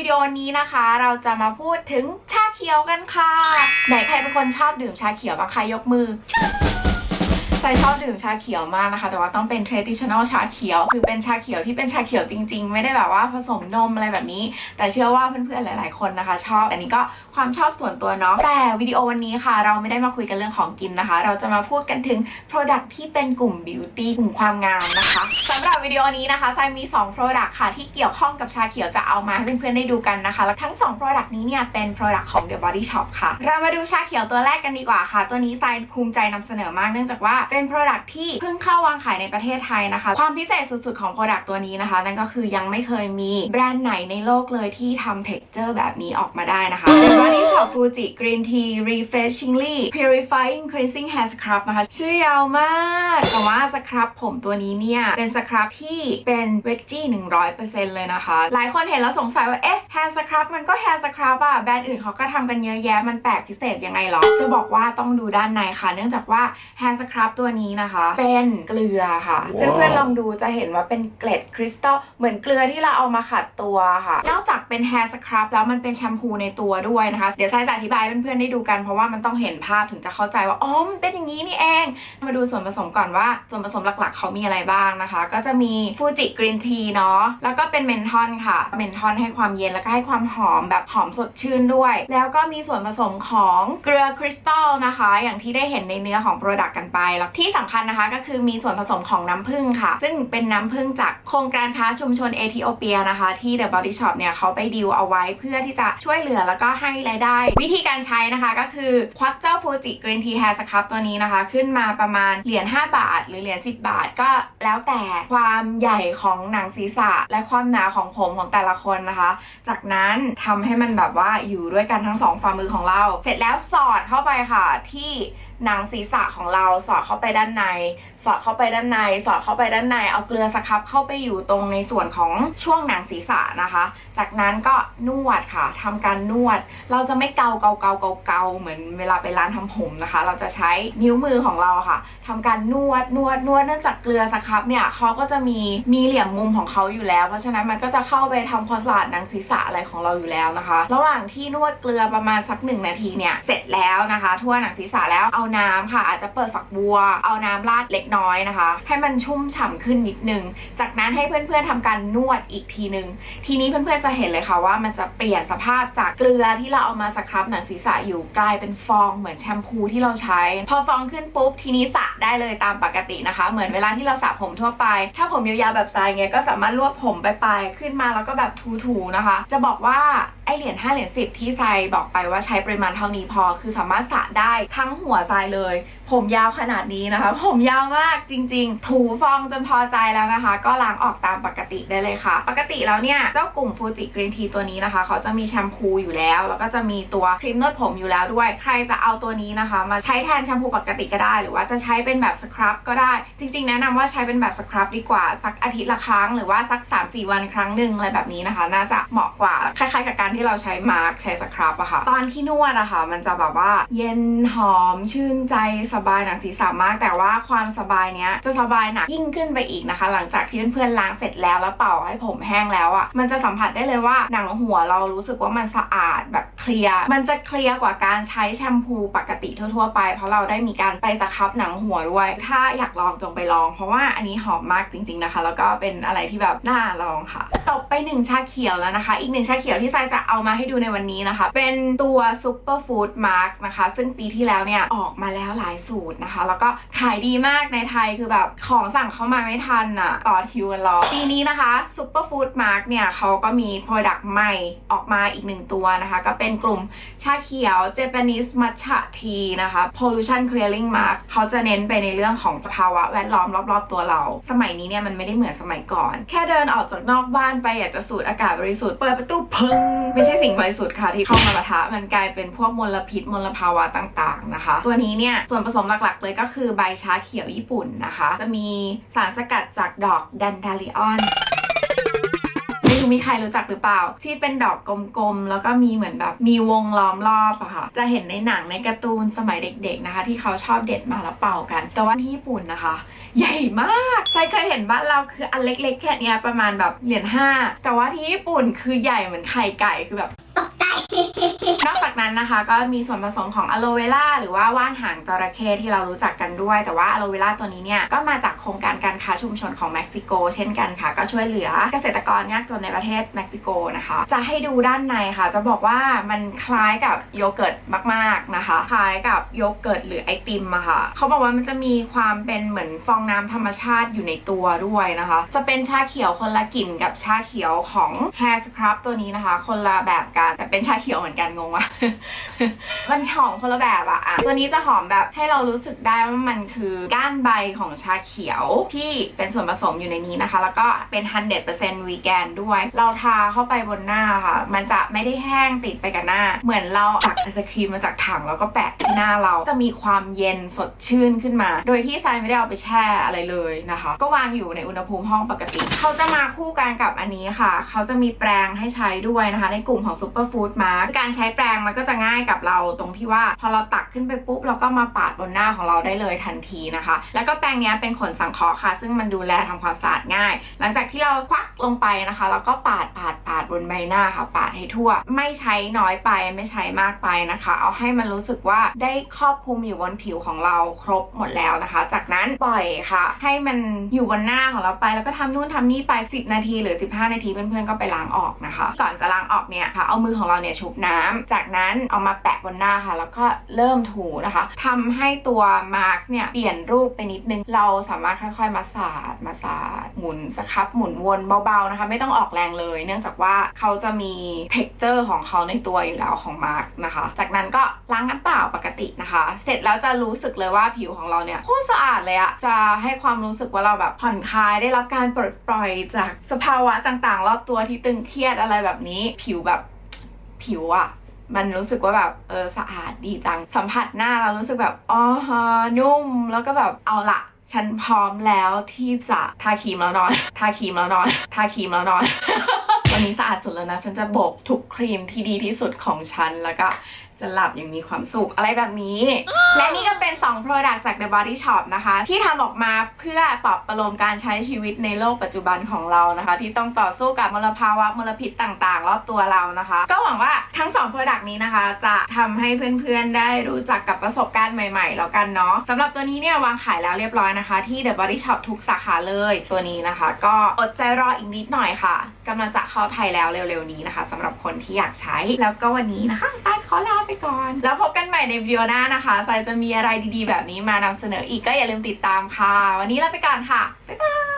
วิดีโอนี้นะคะ เราจะมาพูดถึงชาเขียวกันค่ะ ไหนใครเป็นคนชอบดื่มชาเขียวบ้างคะยกมือ ใส่ชอบดื่มชาเขียวมากนะคะ แต่ว่าต้องเป็น traditional ชาเขียว คือเป็นชาเขียวที่เป็นชาเขียวจริง ๆ ไม่ได้แบบว่าผสมนมอะไรแบบนี้ แต่เชื่อว่าเพื่อนๆหลาย ๆ คนนะคะ ชอบ อันนี้ก็ความชอบส่วนตัวเนาะ แต่วิดีโอวันนี้ค่ะ เราไม่ได้มาคุยกันเรื่องของกินนะคะ เราจะมาพูดกันถึง product ที่เป็นกลุ่ม beauty กลุ่มความงามนะคะสำหรับวิดีโอนี้นะคะไซมี 2 product ค่ะ ที่เกี่ยวข้องกับชาเขียวจะเอามาให้เพื่อนๆได้ดูกันนะคะแล้วทั้ง 2 product นี้เนี่ยเป็น product ของ The Body Shop ค่ะ เรามาดูชาเขียวตัวแรกกันดีกว่าค่ะ ตัวนี้ไซภูมิใจนำเสนอมากเนื่องจากว่าเป็น product ที่เพิ่งเข้าวางขายในประเทศไทยนะคะ ความพิเศษสุดๆของ product ตัวนี้นะคะ นั่นก็คือยังไม่เคยมีแบรนด์ไหนในโลกเลยที่ทำ texture แบบนี้ออกมาได้นะคะ The Body Shop Fuji Green Tea Refreshingly Purifying Cleansing Hair Scrub นะคะ ชื่อยาวมากแต่ว่าสครับผมตัวนี้เนี่ย เป็นสครับที่เป็นเวจจี้100%เลยนะคะ หลายคนเห็นแล้วสงสัยว่า เอ๊ะ Hair Scrub มันก็ Hair Scrub อะแบรนด์อื่นเขาก็ทำกันเยอะแยะมันแปลกพิเศษยังไงหรอ จะบอกว่าต้องดูด้านในค่ะ เนื่องจากว่า Hair Scrub ตัวนี้นะคะ เป็นเกลือค่ะว้าวเพื่อนๆลองดูจะเห็นว่าเป็นเกล็ดคริสตัลเหมือนเกลือที่เราเอามาขัดตัวค่ะ นอกจากเป็น Hair Scrub แล้วมันเป็นแชมพูในตัวด้วยนะคะ เดี๋ยวไซจะอธิบายให้เพื่อนๆได้ดูกันเพราะว่ามันต้องเห็นภาพถึงจะเข้าใจว่าอ๋อมันเป็นอย่างนี้นี่เอง มาดูส่วนผสมก่อนว่าส่วนผสมหลักๆ เขามีอะไรบ้างนะคะ ก็จะมีฟูจิกรีนทีเนาะแล้วก็เป็นเมนทอนค่ะเมนทอนให้ความเย็นแล้วก็ให้ความหอมแบบหอมสดชื่นด้วย แล้วก็มีส่วนผสมของเกลือคริสตัลนะคะ อย่างที่ได้เห็นในเนื้อของโปรดักต์กันไปแล้วที่สำคัญนะคะก็คือมีส่วนผสมของน้ำผึ้งค่ะ ซึ่งเป็นน้ำผึ้งจากโครงการค้าชุมชนเอธิโอเปียนะคะ ที่ The Body Shop เนี่ยเขาไปดีลเอาไว้เพื่อที่จะช่วยเหลือแล้วก็ให้รายได้ วิธีการใช้นะคะก็คือ ควักเจ้าฟูจิกรีนทีแฮร์สครับตัวนี้นะคะ ขึ้นมาประมาณเหรียญ5 บาท หรือเหรียญ10 บาทก็แล้วแต่ความใหญ่ของหนังศีรษะ และความหนาของผมของแต่ละคนนะคะ จากนั้นทำให้มันแบบว่าอยู่ด้วยกันทั้งสองฝ่ามือของเรา เสร็จแล้วสอดเข้าไปค่ะที่ หนังศีรษะของเราสอดเข้าไปด้านใน สอดเข้าไปด้านใน สอดเข้าไปด้านใน เอาเกลือสครับเข้าไปอยู่ตรงในส่วนของช่วงหนังศีรษะนะคะ จากนั้นก็นวดค่ะทำการนวด เราจะไม่เกาเกาเกาเกาเกาเหมือนเวลาไปร้านทำผมนะคะ เราจะใช้นิ้วมือของเราค่ะทำการนวดนวดนวดเนื่องจากเกลือสครับเนี่ยเขาก็จะมีมีเหลี่ยมมุมของเขาอยู่แล้ว เพราะฉะนั้นมันก็จะเข้าไปทำความสะอาดหนังศีรษะอะไรของเราอยู่แล้วนะคะ ระหว่างที่นวดเกลือประมาณสักหนึ่งนาทีเนี่ยเสร็จแล้วนะคะ ทั่วหนังศีรษะแล้วเอาน้ำค่ะ อาจจะเปิดฝักบัว เอาน้ำราดเล็กน้อยนะคะ ให้มันชุ่มฉ่ำขึ้นนิดนึง จากนั้นให้เพื่อนๆทำการนวดอีกทีนึง ทีนี้เพื่อนๆจะเห็นเลยค่ะว่ามันจะเปลี่ยนสภาพจากเกลือที่เราเอามาสครับหนังศีรษะอยู่กลายเป็นฟองเหมือนแชมพูที่เราใช้ พอฟองขึ้นปุ๊บทีนี้สระได้เลยตามปกตินะคะ เหมือนเวลาที่เราสระผมทั่วไป ถ้าผมยาวๆแบบทรายเงี้ยก็สามารถรวบผมไปปลายๆขึ้นมาแล้วก็แบบถูๆนะคะ จะบอกว่า เหรียญ5เหรียญ10 ที่ทรายบอกไปว่าใช้ปริมาณเท่านี้พอ คือสามารถสระได้ทั้งหัวทรายเลย ผมยาวขนาดนี้นะคะ ผมยาวมากจริง ๆ ถูฟองจนพอใจแล้วนะคะ ก็ล้างออกตามปกติได้เลยค่ะ ปกติแล้วเนี่ย เจ้ากลุ่มฟูจิกรีนทีตัวนี้นะคะ เขาจะมีแชมพูอยู่แล้ว แล้วก็จะมีตัวครีมนวดผมอยู่แล้วด้วย ใครจะเอาตัวนี้นะคะ มาใช้แทนแชมพูปกติก็ได้ หรือว่าจะใช้เป็นแบบสครับก็ได้ จริง ๆ แนะนำว่าใช้เป็นแบบสครับดีกว่าสักอาทิตย์ละครั้ง หรือว่าสัก 3-4 วันครั้งหนึ่งอะไรแบบนี้นะคะ น่าจะเหมาะกว่าคล้ายๆกับการที่เราใช้มาร์กใช้สครับอะค่ะ ตอนที่นวดอะค่ะ มันจะแบบว่าเย็นหอมชื่นใจสบายหนังศีรษะมาก แต่ว่าความสบายเนี้ยจะสบายหนักยิ่งขึ้นไปอีกนะคะ หลังจากที่เพื่อนๆล้างเสร็จแล้วแล้วเป่าให้ผมแห้งแล้วอะมันจะสัมผัสได้เลยว่าหนังหัวเรารู้สึกว่ามันสะอาดแบบเคลียร์มันจะเคลียร์กว่าการใช้แชมพูปกติทั่วๆไป เพราะเราได้มีการไปสครับหนังหัวด้วย ถ้าอยากลองจงไปลอง เพราะว่าอันนี้หอมมากจริง ๆนะคะ แล้วก็เป็นอะไรที่แบบน่าลองค่ะ ตบไปหนึ่งชาเขียวแล้วนะคะ อีกหนึ่งชาเขียวที่ไซจะเอามาให้ดูในวันนี้นะคะ เป็นตัว Superfood Mask นะคะ ซึ่งปีที่แล้วเนี่ย ออกมาแล้วหลายสูตรนะคะ แล้วก็ขายดีมากในไทยคือแบบของสั่งเข้ามาไม่ทันอะ ต่อคิวกันรอ ปีนี้นะคะ Superfood Mask เนี่ยเขาก็มี Product ใหม่ออกมาอีกหนึ่งตัวนะคะ ก็เป็นกลุ่มชาเขียว Japanese Matcha Tea นะคะ Pollution Clearing Mask เขาจะเน้นไปในเรื่องของภาวะแวดล้อมรอบ ๆ ตัวเรา สมัยนี้เนี่ยมันไม่ได้เหมือนสมัยก่อน แค่เดินออกจากนอกบ้านไปอยากจะสูดอากาศบริสุทธิ์เปิดประตูพึงไม่ใช่สิ่งบริสุทธิ์ค่ะที่เข้ามาปะทะมันกลายเป็นพวกมลพิษมลภาวะต่างๆนะคะ ตัวนี้เนี่ยส่วนผสมหลักๆ เลยก็คือใบชาเขียวญี่ปุ่นนะคะ จะมีสารสกัดจากดอกดันดาริออนไม่รู้มีใครรู้จักหรือเปล่า ที่เป็นดอกกลมๆ แล้วก็มีเหมือนแบบมีวงล้อมรอบอะค่ะ จะเห็นในหนังในการ์ตูนสมัยเด็กๆนะคะ ที่เขาชอบเด็ดมาแล้วเป่ากัน แต่ว่าที่ญี่ปุ่นนะคะ ใหญ่มากใครเคยเห็นบ้านเราคืออันเล็กๆ แค่นี้ประมาณแบบเหรียญห้าแต่ว่าที่ญี่ปุ่นคือใหญ่เหมือนไข่ไก่คือแบบ นอกจากนั้นนะคะ ก็มีส่วนผสมของอะโลเวล่าหรือว่าว่านหางจระเข้ที่เรารู้จักกันด้วย แต่ว่าอะโลเวล่าตัวนี้เนี่ยก็มาจากโครงการการค้าชุมชนของเม็กซิโก เช่นกันค่ะ ก็ช่วยเหลือเกษตรกรยากจนในประเทศเม็กซิโกนะคะ จะให้ดูด้านในค่ะ จะบอกว่ามันคล้ายกับโยเกิร์ตมาก ๆนะคะ คล้ายกับโยเกิร์ตหรือไอติมอะค่ะเขาบอกว่ามันจะมีความเป็นเหมือนฟองน้ำธรรมชาติอยู่ในตัวด้วยนะคะ จะเป็นชาเขียวคนละกลิ่นกับชาเขียวของ Hair Scrub ตัวนี้นะคะ คนละแบบกันแต่เป็นชาเขียวเหมือนกันงงวะมันหอมคนละแบบอะอะตัวนี้จะหอมแบบให้เรารู้สึกได้ว่ามันคือก้านใบของชาเขียวที่เป็นส่วนผสมอยู่ในนี้นะคะ แล้วก็เป็น100%วีแกนด้วย เราทาเข้าไปบนหน้าค่ะ มันจะไม่ได้แห้งติดไปกับหน้า เหมือนเราตักไอศครีมมาจากถังแล้วก็แปะที่หน้าเราจะมีความเย็นสดชื่นขึ้นมา โดยที่ทรายไม่ได้เอาไปแช่อะไรเลยนะคะ ก็วางอยู่ในอุณหภูมิห้องปกติ เขาจะมาคู่กันกับอันนี้ค่ะ เขาจะมีแปรงให้ใช้ด้วยนะคะ ในกลุ่มของ Superfood Mask การใช้แปรงมันก็จะง่ายกับเราตรงที่ว่า พอเราตักขึ้นไปปุ๊บเราก็มาปาดบนหน้าของเราได้เลยทันทีนะคะ แล้วก็แปรงนี้เป็นขนสังเคราะห์ค่ะ ซึ่งมันดูแลทำความสะอาดง่าย หลังจากที่เราควักลงไปนะคะ แล้วก็ปาดปาดปาดบนใบหน้าค่ะ ปาดให้ทั่ว ไม่ใช้น้อยไปไม่ใช้มากไปนะคะ เอาให้มันรู้สึกว่าได้ครอบคลุมอยู่บนผิวของเราครบหมดแล้วนะคะ จากนั้นปล่อยค่ะ ให้มันอยู่บนหน้าของเราไป แล้วก็ทำนู่นทำนี่ไป 10 นาทีหรือ 15 นาทีเพื่อนๆก็ไปล้างออกนะคะ ก่อนจะล้างออกเนี่ยค่ะเอามือของเราเนี่ยชุบน้ำจากนั้นเอามาแปะบนหน้าค่ะ แล้วก็เริ่มถูนะคะทำให้ตัวมาร์กเนี่ยเปลี่ยนรูปไปนิดนึง เราสามารถค่อยๆ มาสาดมาสาดหมุนสครับหมุนวนเบาๆนะคะ ไม่ต้องออกแรงเลย เนื่องจากว่าเขาจะมี t e x t อร์ของเขาในตัวอยู่แล้วของมาร์กนะคะ จากนั้นก็ล้างน้ำเปล่าปกตินะคะ เสร็จแล้วจะรู้สึกเลยว่าผิวของเราเนี่ยโคตรสะอาดเลยอะจะให้ความรู้สึกว่าเราแบบผ่อนคลายได้รับการปลดปล่อยจากสภาวะต่างๆ รอบตัวที่ตึงเครียดอะไรแบบนี้ ผิวแบบ ผิวอะมันรู้สึกว่าแบบเออสะอาดดีจัง สัมผัสหน้าเรารู้สึกแบบอ๋อฮะนุ่มแล้วก็แบบเอาละฉันพร้อมแล้วที่จะทาครีมแล้วนอนทาครีมแล้วนอนทาครีมแล้วนอนวันนี้สะอาดสุดแล้วนะ ฉันจะโบกทุกครีมที่ดีที่สุดของฉันแล้วก็ จะหลับอย่างมีความสุขอะไรแบบนี้ และนี่ก็เป็น 2 Product จาก The Body Shop นะคะ ที่ทำออกมาเพื่อปรับประโลมการใช้ชีวิตในโลกปัจจุบันของเรานะคะ ที่ต้องต่อสู้กับมลภาวะมลพิษต่างๆ รอบตัวเรานะคะ ก็หวังว่าทั้ง 2 Product นี้นะคะ จะทำให้เพื่อนๆ ได้รู้จักกับประสบการณ์ใหม่ๆ แล้วกันเนาะสำหรับตัวนี้เนี่ยวางขายแล้วเรียบร้อยนะคะ ที่ The Body Shop ทุกสาขาเลยตัวนี้นะคะ ก็อดใจรออีกนิดหน่อยค่ะกำลังจะเข้าไทยแล้วเร็วๆนี้นะคะสำหรับคนที่อยากใช้แล้วก็วันนี้นะคะทรายขอลาไปก่อน แล้วพบกันใหม่ในวิดีโอหน้านะคะทรายจะมีอะไรดีๆแบบนี้มานำเสนออีกก็อย่าลืมติดตามค่ะ วันนี้ลาไปก่อนค่ะ บ๊ายบาย